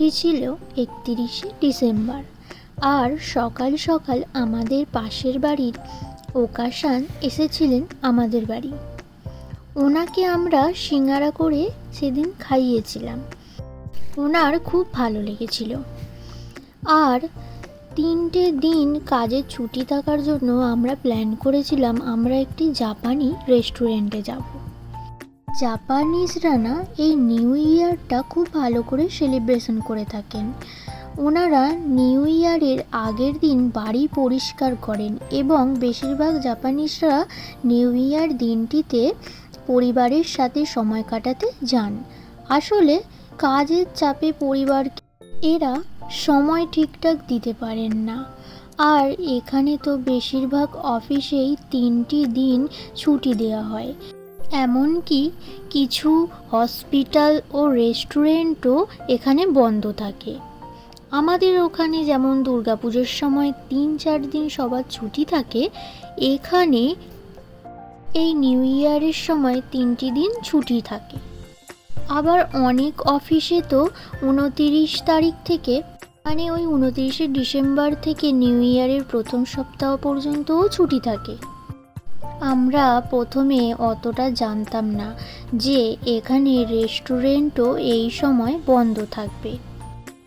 দিনটি ছিল একতিরিশে ডিসেম্বর। আর সকাল সকাল আমাদের পাশের বাড়ির ওকাশান এসেছিলেন আমাদের বাড়ি। ওনাকে আমরা সিঙ্গারা করে সেদিন খাইয়েছিলাম। ওনার খুব ভালো লেগেছিল। আর তিনটে দিন কাজের ছুটি থাকার জন্য আমরা প্ল্যান করেছিলাম আমরা একটি জাপানি রেস্টুরেন্টে যাব। জাপানিজরা না এই নিউ ইয়ারটা খুব ভালো করে সেলিব্রেশন করে থাকেন। ওনারা নিউ ইয়ারের আগের দিন বাড়ি পরিষ্কার করেন এবং বেশিরভাগ জাপানিজরা নিউ ইয়ার দিনটিতে পরিবারের সাথে সময় কাটাতে যান। আসলে কাজের চাপে পরিবার এরা সময় ঠিকঠাক দিতে পারেন না। আর এখানে তো বেশিরভাগ অফিসেই তিনটি দিন ছুটি দেওয়া হয়। এমনকি কিছু হসপিটাল ও রেস্টুরেন্টও এখানে বন্ধ থাকে। আমাদের ওখানে যেমন দুর্গাপুজোর সময় তিন চার দিন সবার ছুটি থাকে, এখানে এই নিউ ইয়ারের সময় তিনটি দিন ছুটি থাকে। আবার অনেক অফিসে তো উনতিরিশ তারিখ থেকে মানে ওই উনতিরিশে ডিসেম্বর থেকে নিউ ইয়ারের প্রথম সপ্তাহ পর্যন্তও ছুটি থাকে। আমরা প্রথমে অতটা জানতাম না যে এখানে রেস্টুরেন্টও এই সময় বন্ধ থাকবে।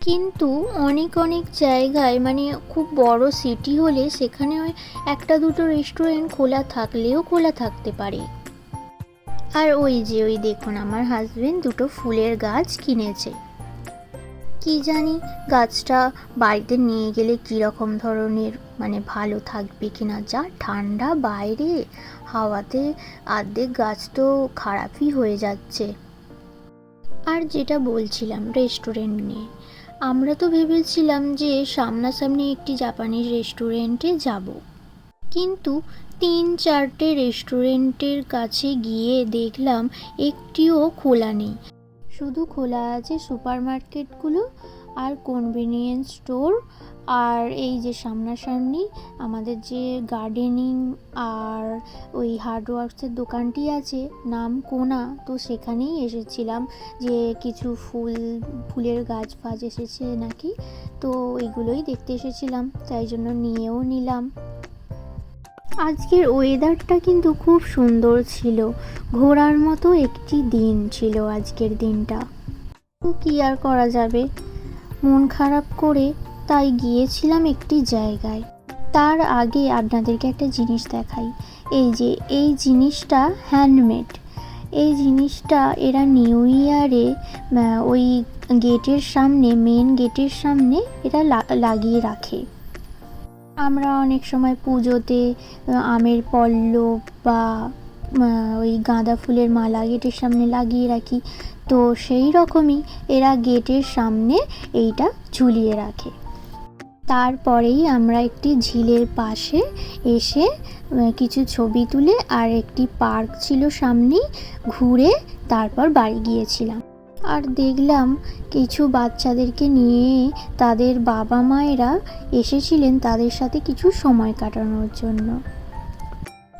কিন্তু অনেক অনেক জায়গায় মানে খুব বড় সিটি হলে সেখানে একটা দুটো রেস্টুরেন্ট খোলা থাকলেও খোলা থাকতে পারে। আর ওই যে, ওই দেখুন, আমার হাজবেন্ড দুটো ফুলের গাছ কিনেছে। কি জানি? গাছটা বাড়িতে নিয়ে গেলে কীরকম ধরনের মানে ভালো থাকবে কিনা? যা ঠান্ডা বাইরে, হাওয়াতে অর্ধেক গাছ তো খারাপই হয়ে যাচ্ছে। আর যেটা বলছিলাম রেস্টুরেন্ট নিয়ে, আমরা তো ভেবেছিলাম যে সামনাসামনি একটি জাপানিজ রেস্টুরেন্টে যাব। কিন্তু তিন চারটে রেস্টুরেন্টের কাছে গিয়ে দেখলাম একটিও খোলা নেই। শুধু খোলা আছে সুপার মার্কেটগুলো আর কনভিনিয়েন্স স্টোর আর এই যে সামনাসামনি আমাদের যে গার্ডেনিং আর ওই হার্ডওয়ার্কসের দোকানটি আছে, নাম কোনা, তো সেখানেই এসেছিলাম যে কিছু ফুল, ফুলের গাছ ফাজ এসেছে নাকি, তো এগুলোই দেখতে এসেছিলাম, তাই জন্য নিয়েও নিলাম। আজকের ওয়েদারটা কিন্তু খুব সুন্দর ছিল। ঘোরার মতো একটি দিন ছিল আজকের দিনটা। কী আর করা যাবে? মন খারাপ করে তাই গিয়েছিলাম একটি জায়গায়। তার আগে আপনাদেরকে একটা জিনিস দেখাই। এই যে, এই জিনিসটা হ্যান্ডমেড এই জিনিসটা এরা নিউ ইয়ারে ওই গেটের সামনে মেন গেটের সামনে এটা লাগিয়ে রাখে। আমরা অনেক সময় পুজোতে আমের পল্লব বা ওই গাঁদা ফুলের মালা গেটের সামনে লাগিয়ে রাখি। তো সেই রকমই এরা গেটের সামনে এইটা ঝুলিয়ে রাখে। তারপরেই আমরা একটি ঝিলের পাশে এসে কিছু ছবি তুলে আর একটি পার্ক ছিল সামনেই, ঘুরে তারপর বাড়ি গিয়েছিলাম। আর দেখলাম কিছু বাচ্চাদেরকে নিয়ে তাদের বাবা মায়েরা এসেছিলেন তাদের সাথে কিছু সময় কাটানোর জন্য।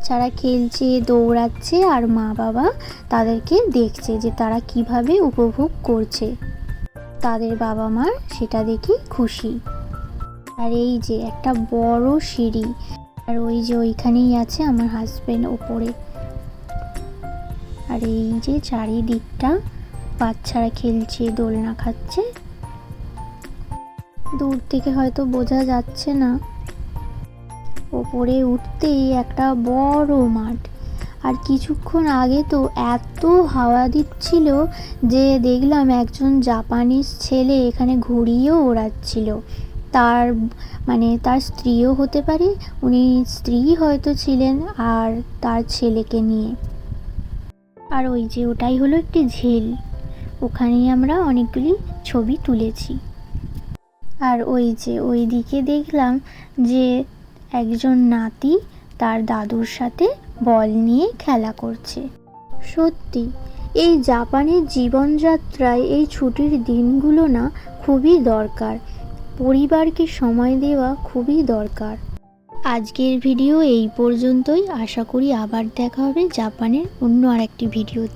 যারা খেলছে, দৌড়াচ্ছে আর মা বাবা তাদেরকে দেখছে যে তারা কীভাবে উপভোগ করছে। তাদের বাবা মা সেটা দেখে খুশি। আর এই যে একটা বড় সিঁড়ি, আর ওই যে ওইখানেই আছে আমার হাজব্যান্ড ওপরে। আর এই যে চারিদিকটা বাচ্চারা খেলছে, দোলনা খাচ্ছে। দূর থেকে হয়তো বোঝা যাচ্ছে না। ওপরে উঠতেই একটা বড় মাঠ। আর কিছুক্ষণ আগে তো এত হাওয়া দিচ্ছিল যে দেখলাম একজন জাপানিজ ছেলে এখানে ঘুরিয়েও ওড়াচ্ছিল। তার মানে তার স্ত্রীও হতে পারে, উনি স্ত্রী হয়তো ছিলেন আর তার ছেলেকে নিয়ে। আর ওই যে ওটাই হলো একটি ঝিল। ওখানেই আমরা অনেকগুলি ছবি তুলেছি। আর ওই যে ওই দিকে দেখলাম যে একজন নাতি তার দাদুর সাথে বল নিয়ে খেলা করছে। সত্যি, এই জাপানের জীবনযাত্রায় এই ছুটির দিনগুলো না খুবই দরকার। পরিবারকে সময় দেওয়া খুবই দরকার। আজকের ভিডিও এই পর্যন্তই। আশা করি আবার দেখা হবে জাপানের অন্য আরেকটি ভিডিওতে।